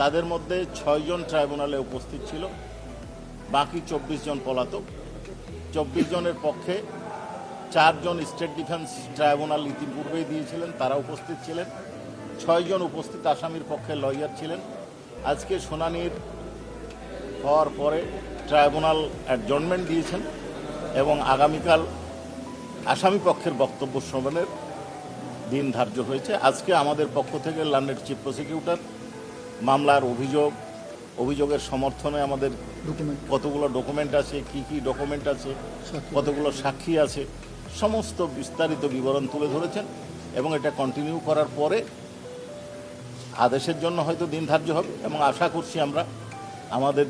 তাদের মধ্যে ছয়জন ট্রাইব্যুনালে উপস্থিত ছিল, বাকি চব্বিশ জন পলাতক। চব্বিশ জনের পক্ষে চারজন স্টেট ডিফেন্স ট্রাইব্যুনাল ইতিপূর্বেই দিয়েছিলেন, তারা উপস্থিত ছিলেন। ছয়জন উপস্থিত আসামির পক্ষে লয়ার ছিলেন। আজকে শুনানির হওয়ার পরে ট্রাইব্যুনাল অ্যাডজনমেন্ট দিয়েছেন এবং আগামীকাল আসামি পক্ষের বক্তব্য শ্রবণের দিন ধার্য হয়েছে। আজকে আমাদের পক্ষ থেকে লন্ডনের চিফ প্রসিকিউটর মামলার অভিযোগ অভিযোগের সমর্থনে আমাদের কতগুলো ডকুমেন্ট আছে কি কি ডকুমেন্ট আছে কতগুলো সাক্ষী আছে সমস্ত বিস্তারিত বিবরণ তুলে ধরেছেন এবং এটা কন্টিনিউ করার পরে আদেশের জন্য হয়তো দিন ধার্য হবে এবং আশা করছি আমরা আমাদের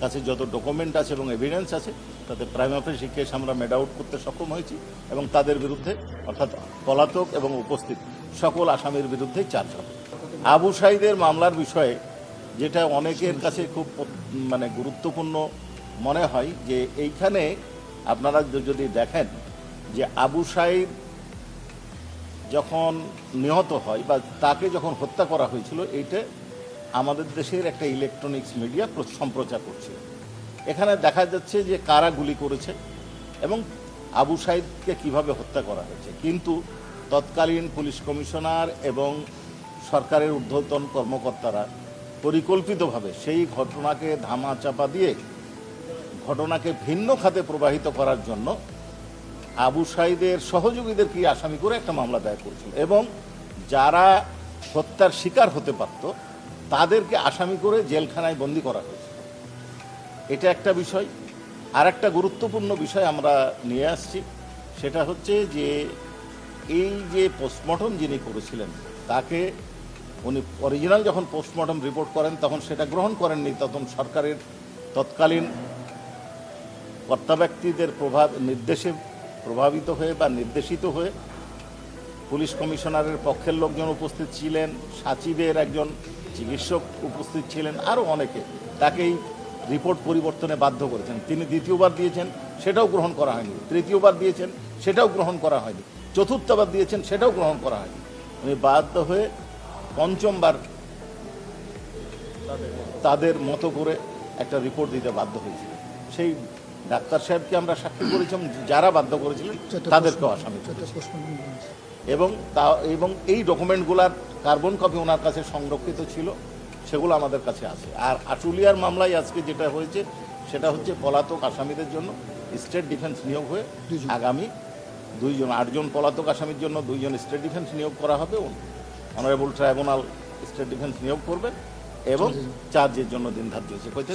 কাছে যত ডকুমেন্ট আছে এবং এভিডেন্স আছে তাতে প্রাইম অফিস কেস আমরা মেড আউট করতে সক্ষম হয়েছি এবং তাদের বিরুদ্ধে অর্থাৎ পলাতক এবং উপস্থিত সকল আসামির বিরুদ্ধে চার্জ হবে। আবু সাইদের মামলার বিষয়ে যেটা অনেকের কাছে খুব মানে গুরুত্বপূর্ণ মনে হয় যে এইখানে আপনারা যদি দেখেন যে আবু সাইদ যখন নিহত হয় বা তাকে যখন হত্যা করা হয়েছিল, এইটা আমাদের দেশের একটা ইলেকট্রনিক্স মিডিয়া প্র- সম্প্রচার করছে। এখানে দেখা যাচ্ছে যে কারা গুলি করেছে এবং আবু সাইদকে কীভাবে হত্যা করা হয়েছে। কিন্তু তৎকালীন পুলিশ কমিশনার এবং সরকারের ঊর্ধ্বতন কর্মকর্তারা পরিকল্পিতভাবে সেই ঘটনাকে ধামা চাপা দিয়ে ঘটনাকে ভিন্ন খাতে প্রবাহিত করার জন্য আবু সাইদের সহযোগীদেরকে আসামি করে একটা মামলা দায়ের করেছিল? এবং যারা হত্যার শিকার হতে পারত, তাদেরকে আসামি করে জেলখানায় বন্দি করা হয়েছিল এটা একটা বিষয়। আর একটা গুরুত্বপূর্ণ বিষয় আমরা নিয়ে আসছি, সেটা হচ্ছে যে এই যে পোস্টমর্টম যিনি করেছিলেন, তাকে উনি অরিজিনাল যখন পোস্টমর্টম রিপোর্ট করেন, তখন সেটা গ্রহণ করেননি। তখন সরকারের তৎকালীন কর্তা ব্যক্তিদের প্রভাব, নির্দেশে প্রভাবিত হয়ে বা নির্দেশিত হয়ে পুলিশ কমিশনারের পক্ষের লোকজন উপস্থিত ছিলেন, সাচিবের একজন চিকিৎসক উপস্থিত ছিলেন আরও অনেকে। তাকেই রিপোর্ট পরিবর্তনে বাধ্য করেছেন। তিনি দ্বিতীয়বার দিয়েছেন, সেটাও গ্রহণ করা হয়নি। তৃতীয়বার দিয়েছেন, সেটাও গ্রহণ করা হয়নি। চতুর্থবার দিয়েছেন, সেটাও গ্রহণ করা হয়নি। উনি বাধ্য হয়ে পঞ্চমবার তাদের মতো করে একটা রিপোর্ট দিতে বাধ্য হয়েছিল। সেই ডাক্তার সাহেবকে আমরা সাক্ষী করেছিলাম যারা বাধ্য করেছিলেন তাদেরকেও আসামি। এবং তা এবং এই ডকুমেন্টগুলার কার্বন কপি ওনার কাছে সংরক্ষিত ছিল সেগুলো আমাদের কাছে আছে। আর আটুলিয়ার মামলায় আজকে যেটা হয়েছে সেটা হচ্ছে পলাতক আসামিদের জন্য স্টেট ডিফেন্স নিয়োগ হয়ে আগামী দুইজন আটজন পলাতক আসামির জন্য দুইজন স্টেট ডিফেন্স নিয়োগ করা হবে। অনারেবল ট্রাইব্যুনাল স্টেট ডিফেন্স নিয়োগ করবেন এবং চার্জের জন্য দিন ধার্য হয়েছে।